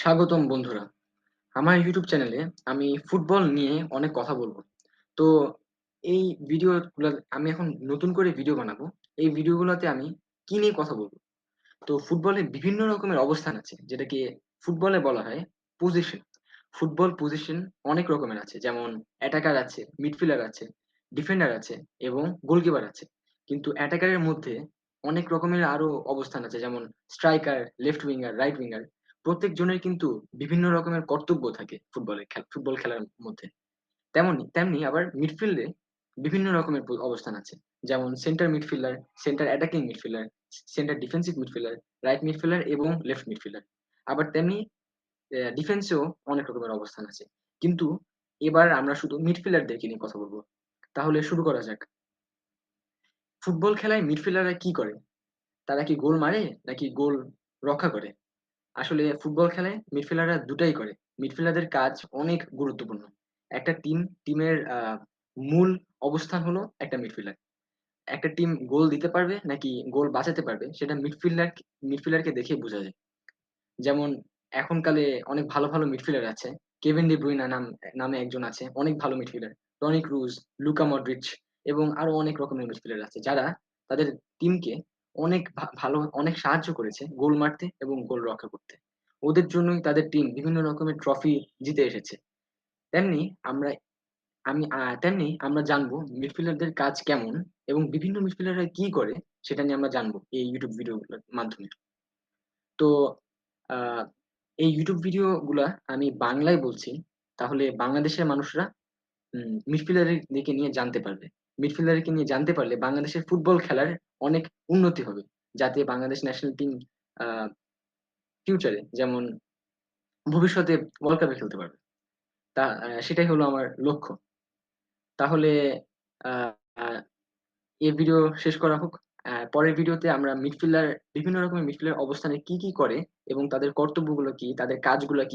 স্বাগতম বন্ধুরা। আমার ইউটিউব চ্যানেলে আমি ফুটবল নিয়ে অনেক কথা বলব। তো এই ভিডিওগুলা আমি এখন নতুন করে ভিডিও বানাবো। এই ভিডিওগুলাতে আমি কি নিয়ে কথা বলব? তো ফুটবলে বিভিন্ন রকমের অবস্থান আছে যেটাকে ফুটবলে বলা হয় পজিশন। ফুটবল পজিশন অনেক রকমের আছে। যেমন অ্যাটাকার আছে, মিডফিল্ডার আছে, ডিফেন্ডার আছে এবং গোলকিপার আছে। কিন্তু অ্যাটাকারের মধ্যে অনেক রকমের আরও অবস্থান আছে যেমন striker, left winger, right winger. প্রত্যেকজনের কিন্তু বিভিন্ন রকমের কর্তব্য থাকে ফুটবলে খে ফুটবল খেলার মধ্যে। তেমনি তেমনি আবার মিডফিল্ডে বিভিন্ন রকমের অবস্থান আছে। যেমন centre midfielder, centre attacking midfielder, centre defensive midfielder, right midfielder এবং লেফট মিডফিল্ডার। আবার তেমনি ডিফেন্সেও অনেক রকমের অবস্থান আছে। কিন্তু এবার আমরা শুধু মিডফিল্ডারদেরকে নিয়ে কথা বলব তাহলে শুরু করা যাক। ফুটবল খেলায় মিডফিল্ডাররা কি করে? তারা কি গোল মারে নাকি গোল রক্ষা করে? আসলে ফুটবল খেলায় মিডফিল্ডাররা দুটাই করে। মিডফিল্ডারদের কাজ অনেক গুরুত্বপূর্ণ। একটা টিম টিমের মূল অবস্থান হলো একটা মিডফিল্ডার। একটা টিম গোল দিতে পারবে নাকি গোল বাঁচাতে পারবে সেটা মিডফিল্ডার মিডফিল্ডারকে দেখে বোঝা যায়। যেমন এখনকালে অনেক ভালো, ভালো মিডফিল্ডার আছে। কেভিন ডি ব্রুইনা নাম নামে একজন আছে। অনেক ভালো midfielder. Toni Kroos, Luka Modric এবং আরও অনেক রকমের মিডফিল্ডার আছে। যারা তাদের টিমকে অনেক ভালো, অনেক সাহায্য করেছে গোল মারতে এবং গোল রক্ষা করতে। ওদের জন্যই তাদের টিম বিভিন্ন রকমের ট্রফি জিতে এসেছে। তেমনি আমরা, আমি তেমনি আমরা জানব মিডফিল্ডারদের কাজ কেমন এবং বিভিন্ন মিডফিল্ডাররা কি করে সেটা নিয়ে আমরা জানব এই YouTube ভিডিওগুলোর মাধ্যমে। তো এই YouTube ভিডিওগুলা আমি বাংলায় বলছি। তাহলে বাংলাদেশের মানুষরা, উম মিডফিল্ডারদেরকে নিয়ে জানতে পারবে। মিডফিল্ডারকে নিয়ে জানতে পারলে বাংলাদেশের ফুটবল খেলার অনেক উন্নতি হবে। যাতে বাংলাদেশ ন্যাশনাল টিম ফিউচারে যেমন ভবিষ্যতে ওয়ার্ল্ড কাপে খেলতে পারবে। তা সেটাই হলো আমার লক্ষ্য। তাহলে এই ভিডিও শেষ করা হোক। পরের ভিডিওতে আমরা মিডফিল্ডার বিভিন্ন রকমের মিডফিল্ডার অবস্থানে কি, কি করে এবং তাদের কর্তব্যগুলো কি, তাদের কাজগুলো কি